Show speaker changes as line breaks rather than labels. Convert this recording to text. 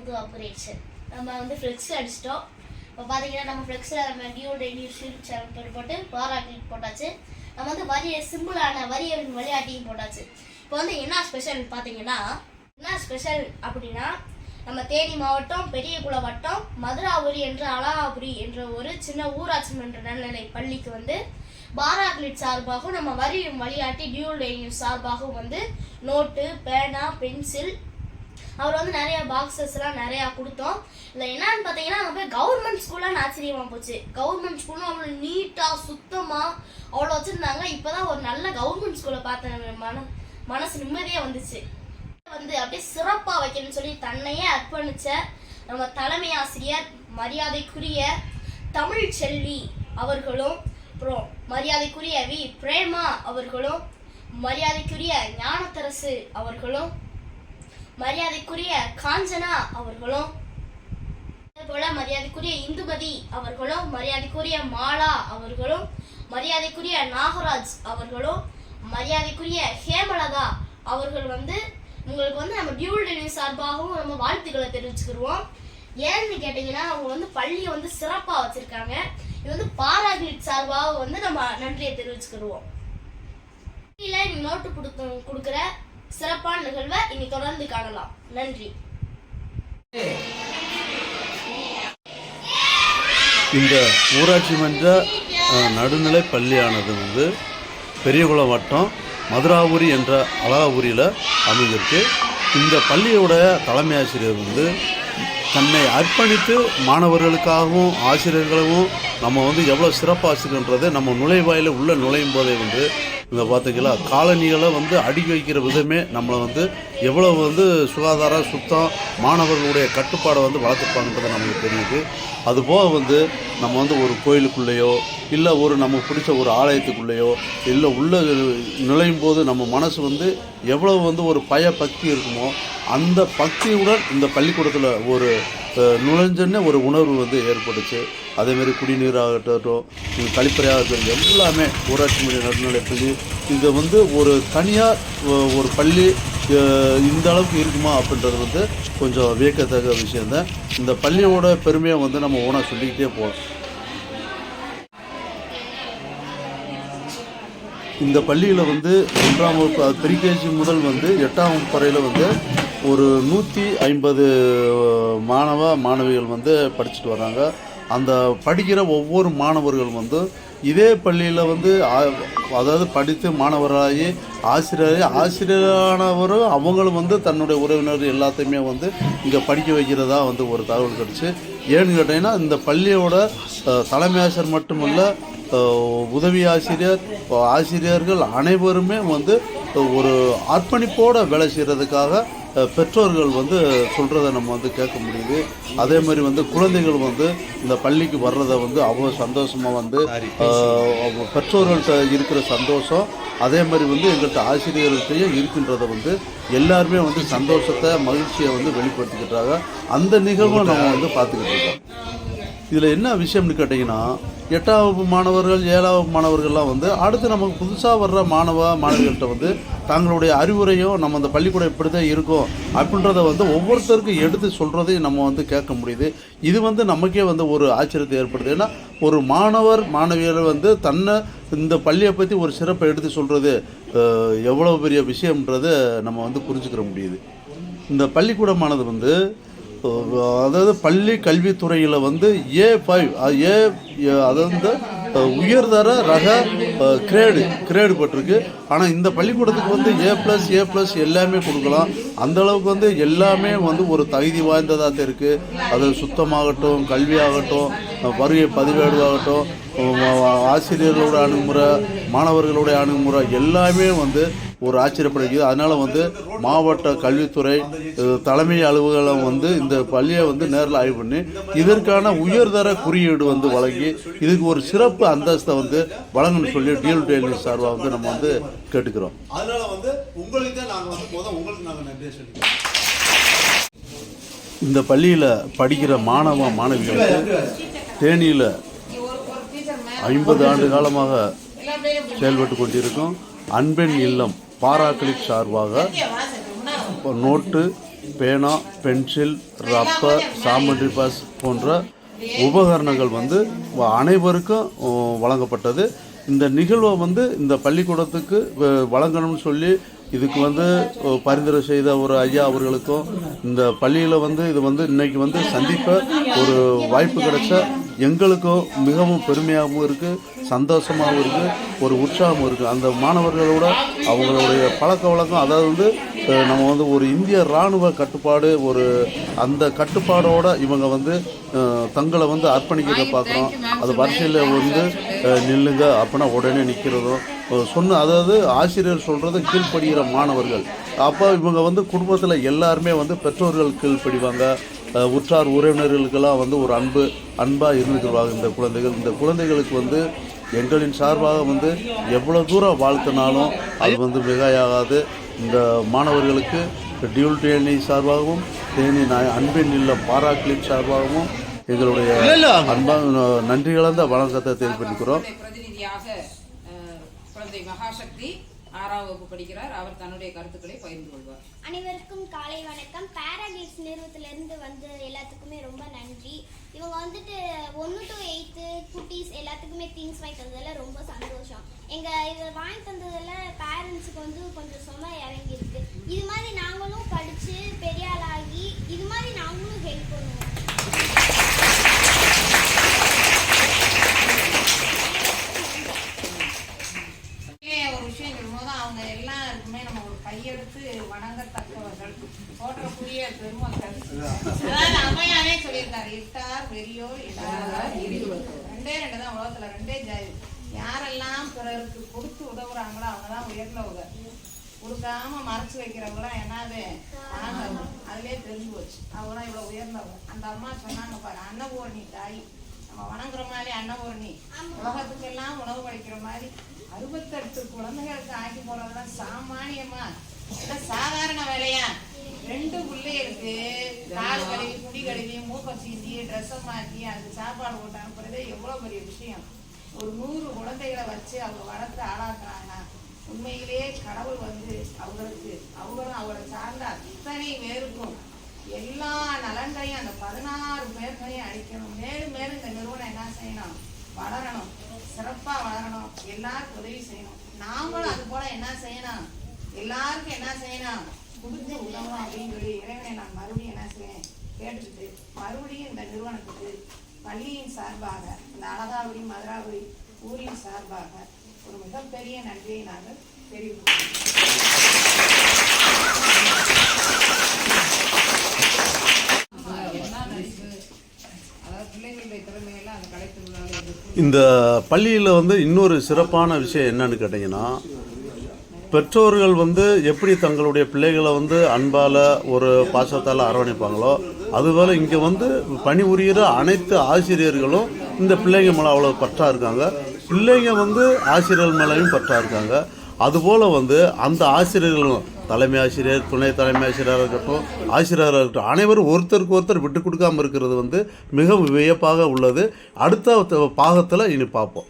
புது ஆப்ரேஷன் நம்ம வந்து ஃப்ளெக்ஸ் அடிச்சிட்டோம். இப்போ பார்த்தீங்கன்னா நம்ம ஃப்ளெக்ஸில் நம்ம டியூ டெய்லி ஷீட் சேனல் போட்டு பாராட்டில் போட்டாச்சு. நம்ம வந்து வரியை சிம்பிளான வரியை வழியாட்டியும் போட்டாச்சு. இப்போ வந்து என்ன ஸ்பெஷல் பார்த்தீங்கன்னா என்ன ஸ்பெஷல் அப்படின்னா நம்ம தேனி மாவட்டம் பெரியகுள வட்டம் மதுராபுரி என்ற அலாபுரி என்ற ஒரு சின்ன ஊராட்சி மன்ற நல்நிலை பள்ளிக்கு வந்து பாராக்லிட் சார்பாகவும் நம்ம வரியும் வழியாட்டி டியூல் டெய்லியும் சார்பாகவும் வந்து நோட்டு பேனா பென்சில் அவர் வந்து நிறைய பாக்ஸஸ்லாம் நிறையா கொடுத்தோம். இல்லை என்னன்னு பார்த்தீங்கன்னா அங்கே போய் கவர்மெண்ட் ஸ்கூல்லாம் ஆச்சரியமா போச்சு. கவர்மெண்ட் ஸ்கூலும் அவ்வளோ நீட்டாக சுத்தமாக அவ்வளோ வச்சுருந்தாங்க. இப்போ தான் ஒரு நல்ல கவர்மெண்ட் ஸ்கூலை பார்த்த மன மனசு நிம்மதியாக வந்துச்சு. வந்து அப்படியே சிறப்பாக வைக்கணும்னு சொல்லி தன்னையே அர்ப்பணிச்ச நம்ம தலைமை ஆசிரியர் மரியாதைக்குரிய தமிழ் செல்வி அவர்களும் அப்புறம் மரியாதைக்குரிய வி. பிரேமா அவர்களும் மரியாதைக்குரிய ஞானத்தரசு அவர்களும் மரியாதைக்குரிய காஞ்சனா அவர்களும் அதே போல மரியாதைக்குரிய இந்துமதி அவர்களும் மரியாதைக்குரிய மாலா அவர்களும் மரியாதைக்குரிய நாகராஜ் அவர்களும் மரியாதைக்குரிய ஹேமலதா அவர்கள் வந்து உங்களுக்கு வந்து நம்ம டியூல் டெலிவரி சார்பாகவும் நம்ம வாழ்த்துக்களை தெரிவிச்சுக்கிடுவோம் ஏன்னு கேட்டிங்கன்னா அவங்க வந்து பள்ளியை வந்து சிறப்பாக வச்சுருக்காங்க. இது வந்து பாராகிரிட் சார்பாக வந்து நம்ம நன்றியை தெரிவிச்சுக்கிடுவோம் பள்ளியில் நோட்டு கொடுத்து கொடுக்குற சிறப்பான நிகழ்வை இனி தொடர்ந்து காணலாம். நன்றி.
இந்த ஊராட்சி மன்ற நடுநிலை பள்ளியானது வந்து பெரியகுளம் வட்டம் மதுராபுரி என்ற அழகாபுரியில் அமைந்திருக்கு. இந்த பள்ளியோட தலைமை ஆசிரியர் வந்து தன்னை அர்ப்பணித்து மாணவர்களுக்காகவும் ஆசிரியர்களும் நம்ம வந்து எவ்வளோ சிறப்பு ஆசிரியர்ன்றது நம்ம நுழைவாயில் உள்ளே நுழையும் போதே வந்து இந்த பார்த்திங்களா காலனிகளை வந்து அடுக்கி வைக்கிற விதமே நம்மளை வந்து எவ்வளவு வந்து சுகாதாரம் சுத்தம் மாணவர்களுடைய கட்டுப்பாடை வந்து வளர்த்துப்பாங்கன்றது நமக்கு தெரியுது. அதுபோக வந்து நம்ம வந்து ஒரு கோயிலுக்குள்ளேயோ இல்லை ஒரு நமக்கு பிடிச்ச ஒரு ஆலயத்துக்குள்ளேயோ இல்லை உள்ள நுழையும் போது நம்ம மனசு வந்து எவ்வளோ வந்து ஒரு பய பக்தி இருக்குமோ அந்த பக்தியுடன் இந்த பள்ளிக்கூடத்தில் ஒரு அஹ், நுழைஞ்சோன்னே ஒரு உணர்வு வந்து ஏற்பட்டுச்சு. அதேமாரி குடிநீராகட்டும் கழிப்பறையாகட்டும் எல்லாமே ஊராட்சி மொழி நடுநிலை பள்ளி இது வந்து ஒரு தனியார் ஒரு பள்ளி இந்த அளவுக்கு இருக்குமா அப்படின்றது வந்து கொஞ்சம் வியக்கத்தக்க விஷயந்தான் இந்த பள்ளியோட பெருமையை வந்து நம்ம ஓனாக சொல்லிக்கிட்டே போகலாம். இந்த பள்ளியில் வந்து ஒன்றாம் வகுப்பு அது ப்ரீகேஜி முதல் வந்து எட்டாம் வகுப்பு வரையில் வந்து ஒரு நூற்றி ஐம்பது மாணவ மாணவிகள் வந்து படிச்சுட்டு வராங்க அந்த படிக்கிற ஒவ்வொரு மாணவர்கள் வந்து இதே பள்ளியில் வந்து அதாவது படித்து மாணவராகி ஆசிரியராகி ஆசிரியரானவரும் அவங்களும் வந்து தன்னுடைய உறவினர் எல்லாத்தையுமே வந்து இங்கே படிக்க வைக்கிறதா வந்து ஒரு தகவல் கிடச்சி. ஏன்னு கேட்டிங்கன்னா இந்த பள்ளியோட தலைமை ஆசிரியர் மட்டுமல்ல உதவி ஆசிரியர் ஆசிரியர்கள் அனைவருமே வந்து ஒரு அர்ப்பணிப்போடு வேலை செய்கிறதுக்காக பெற்றோர்கள் வந்து சொல்கிறத நம்ம வந்து கேட்க முடியுது. அதே மாதிரி வந்து குழந்தைகள் வந்து இந்த பள்ளிக்கு வர்றதை வந்து அவ்வளோ சந்தோஷமாக வந்து பெற்றோர்கள்ட்ட இருக்கிற சந்தோஷம் அதே மாதிரி வந்து எங்கள்கிட்ட ஆசிரியர்கள்ட்டையும் இருக்கின்றத வந்து எல்லாருமே வந்து சந்தோஷத்தை மகிழ்ச்சியை வந்து வெளிப்படுத்திக்கிட்டாங்க. அந்த நிகழ்வை நம்ம வந்து பார்த்துக்கிட்டு இருக்கோம். இதில் என்ன விஷயம்னு கேட்டிங்கன்னா எட்டாம் வகுப்பு மாணவர்கள் ஏழாம் வகுப்பு மாணவர்கள்லாம் வந்து அடுத்து நமக்கு புதுசாக வர்ற மாணவ மாணவிகள்கிட்ட வந்து தங்களுடைய அறிவுரையும் நம்ம அந்த பள்ளிக்கூடம் இப்படி தான் இருக்கும் அப்படின்றத வந்து ஒவ்வொருத்தருக்கும் எடுத்து சொல்கிறதையும் நம்ம வந்து கேட்க முடியுது. இது வந்து நமக்கே வந்து ஒரு ஆச்சரியத்தை ஏற்படுது ஏன்னா ஒரு மாணவர் மாணவியர் வந்து தன்னை இந்த பள்ளியை பற்றி ஒரு சிறப்பை எடுத்து சொல்கிறது எவ்வளோ பெரிய விஷயம்ன்றதை நம்ம வந்து புரிஞ்சுக்கிற முடியுது. இந்த பள்ளிக்கூடமானது வந்து அதாவது பள்ளி கல்வித்துறையில் வந்து ஏ ஃபைவ் ஏ அது வந்து உயர்தர ரக கிரேடு கிரேடு பட்டிருக்கு. ஆனால் இந்த பள்ளிக்கூடத்துக்கு வந்து ஏ ப்ளஸ் ஏ ப்ளஸ் எல்லாமே கொடுக்கலாம். அந்த அளவுக்கு வந்து எல்லாமே வந்து ஒரு தகுதி வாய்ந்ததாக தான் இருக்குது அது சுத்தமாகட்டும் கல்வியாகட்டும் வருகை பதிவேடு ஆகட்டும் ஆசிரியர்களோட அணுகுமுறை மாணவர்களுடைய அணுகுமுறை எல்லாமே வந்து ஒரு ஆச்சரியப்படுகிறது. அதனால் வந்து மாவட்ட கல்வித்துறை தலைமை அலுவலகம் வந்து இந்த பள்ளியை வந்து நேரில் ஆய்வு பண்ணி இதற்கான உயர்தர குறியீடு வந்து வழங்கி இதுக்கு ஒரு சிறப்பு அந்தஸ்தை வந்து வழங்கணும்னு சொல்லி டிஎல் டெய்லி சார்பாக வந்து நம்ம வந்து கேட்டுக்கிறோம்.
அதனால வந்து உங்களுக்கு தான் நாங்கள் வந்து முதல் உங்களுக்கு நாங்கள் நன்றியை சொல்லிக்கிறோம்
இந்த பள்ளியில் படிக்கிற மாணவ மாணவிகளுக்கு தேனியில் ஐம்பது ஆண்டு காலமாக செயல்பட்டு கொண்டிருக்கும். அன்பெண் இல்லம் பாராக்ளிக் சார்பாக நோட்டு பேனா பென்சில் ரப்பர் சாமண்ட்ரி பாஸ் போன்ற உபகரணங்கள் வந்து அனைவருக்கும் வழங்கப்பட்டது. இந்த நிகழ்வை வந்து இந்த பள்ளிக்கூடத்துக்கு வழங்கணும்னு சொல்லி இதுக்கு வந்து பரிந்துரை செய்த ஒரு ஐயா அவர்களுக்கும் இந்த பள்ளியில் வந்து இது வந்து இன்னைக்கு வந்து சந்திப்ப ஒரு வாய்ப்பு கிடைச்ச எங்களுக்கும் மிகவும் பெருமையாகவும் இருக்குது சந்தோஷமாகவும் இருக்குது ஒரு உற்சாகமும் இருக்குது அந்த மாணவர்களோட அவங்களுடைய பழக்க வழக்கம் அதாவது வந்து நம்ம வந்து ஒரு இந்திய இராணுவ கட்டுப்பாடு ஒரு அந்த கட்டுப்பாடோட இவங்க வந்து தங்களை வந்து அர்ப்பணிக்கிறத பார்க்குறோம். அது வரிசையில் வந்து நில்லுங்க அப்படின்னா உடனே நிற்கிறதும் சொன்ன அதாவது ஆசிரியர் சொல்கிறத கீழ்ப்படுகிற மாணவர்கள். அப்போ இவங்க வந்து குடும்பத்தில் எல்லாருமே வந்து பெற்றோர்கள் கீழ்ப்படிவாங்க. உற்றார் உறவினர்களுக்கெல்லாம் வந்து ஒரு அன்பு அன்பாக இருந்துக்குவாங்க இந்த குழந்தைகள். இந்த குழந்தைகளுக்கு வந்து எங்களின் சார்பாக வந்து எவ்வளோ தூரம் வாழ்த்தினாலும் அது வந்து மிகையாகாது. இந்த மாணவர்களுக்கு டியூல் தேனி சார்பாகவும் தேனி அன்பின் இல்ல பாராக்களின் சார்பாகவும் எங்களுடைய அன்பான நன்றி கலந்த வணக்கத்தை தெரிவிக்கிறோம்
ஆறாம் வகுப்பு படிக்கிறார். அவர் தன்னுடைய கருத்துக்களை பகிர்ந்து கொள்வார்.
அனைவருக்கும் காலை வணக்கம். பேராகிட்ஸ் நிறுவனத்திலிருந்து வந்து எல்லாத்துக்குமே ரொம்ப நன்றி. இவங்க வந்துட்டு ஒன்று டு எயித்து குட்டீஸ் எல்லாத்துக்குமே திங்ஸ் வாங்கி தந்ததில் ரொம்ப சந்தோஷம். எங்கள் இது வாங்கி தந்ததில் பேரண்ட்ஸுக்கு வந்து கொஞ்சம் சுமை இறங்கியிருக்கு. இது மாதிரி நாங்களும் படித்து பெரிய ஆளாகி இது மாதிரி நாங்களும் ஹெல்ப் பண்ணுவோம்
இங்கே ஒரு விஷயம் சொல்லும்போது அவங்க எல்லாருக்குமே நம்ம ஒரு கையெடுத்து வணங்கத்தக்கவர்கள். போற்றக்கூடிய பெருமக்கள். அதாவது அம்மையாவே சொல்லியிருக்காரு இட்டார் பெரியோர் இடாதார் எளியோர் ரெண்டே ரெண்டு தான் உலகத்துல ரெண்டே ஜாதி. யாரெல்லாம் பிறருக்கு கொடுத்து உதவுறாங்களோ அவங்க தான் உயர்ந்தவங்க. கொடுக்காம மறைச்சு வைக்கிறவங்களாம் என்னது? ஆனவங்க. அதுலயே தெரிஞ்சு போச்சு. அவங்களாம் இவ்வளவு உயர்ந்தவங்க. அந்த அம்மா சொன்னாங்க பாரு அன்னபூரணி தாய். நம்ம வணங்குற மாதிரி அன்னபூரணி. உலகத்துக்கு எல்லாம் உணவு படைக்கிற மாதிரி அறுபத்தெட்டு குழந்தைகளுக்கு ஆக்கி போறதெல்லாம் சாமானியமா சாதாரண வேலையா? ரெண்டு பிள்ளைகளுக்கு கால் கழுவி குடி கழுவி மூக்க சீந்தி ட்ரெஸ்ஸை மாற்றி அதுக்கு சாப்பாடு போட்டு அனுப்புறதே எவ்வளவு பெரிய விஷயம். ஒரு நூறு குழந்தைகளை வச்சு அவங்க வளர்த்து ஆளாக்குறாங்க. உண்மையிலேயே கடவுள் வந்து அவங்களுக்கு அவங்களும் அவரை சார்ந்த அத்தனை பேருக்கும் எல்லா நலன்களையும் அந்த பதினாறு பேர்களையும் அழிக்கணும் மேலும் மேலும் இந்த நிறுவனம் என்ன செய்யணும்? வளரணும். சிறப்பா வளரணும். எல்லாருக்கும் உதவி செய்யணும். நாமளும் அது போல என்ன செய்யணும்? எல்லாருக்கும் என்ன செய்யணும்? கொடுத்து உதவும் அப்படின்னு சொல்லி இறைவனை நான் மறுபடியும் என்ன செய்வேன்? கேட்டுட்டு மறுபடியும் இந்த நிறுவனத்துக்கு பள்ளியின் சார்பாக இந்த அழகாபுரி மதுராபுரி ஊரின் சார்பாக ஒரு மிகப்பெரிய நன்றியை நாங்கள் தெரிவிக்கிறோம்.
இந்த பள்ளியில் வந்து இன்னொரு சிறப்பான விஷயம் என்னன்னு கேட்டிங்கன்னா பெற்றோர்கள் வந்து எப்படி தங்களுடைய பிள்ளைகளை வந்து அன்பால் ஒரு பாசத்தால் அரவணைப்பாங்களோ அதுபோல் இங்கே வந்து பணிபுரிகிற அனைத்து ஆசிரியர்களும் இந்த பிள்ளைங்க மேலே அவ்வளோ பற்றாக இருக்காங்க. பிள்ளைங்க வந்து ஆசிரியர்கள் மேலேயும் பற்றாக இருக்காங்க. அதுபோல் வந்து அந்த ஆசிரியர்களும் தலைமை ஆசிரியர் துணை தலைமை ஆசிரியராக இருக்கட்டும் ஆசிரியராக இருக்கட்டும் அனைவரும் ஒருத்தருக்கு ஒருத்தர் விட்டு கொடுக்காமல் இருக்கிறது வந்து மிகவும் வியப்பாக உள்ளது. அடுத்த பாகத்தில் இனி பார்ப்போம்.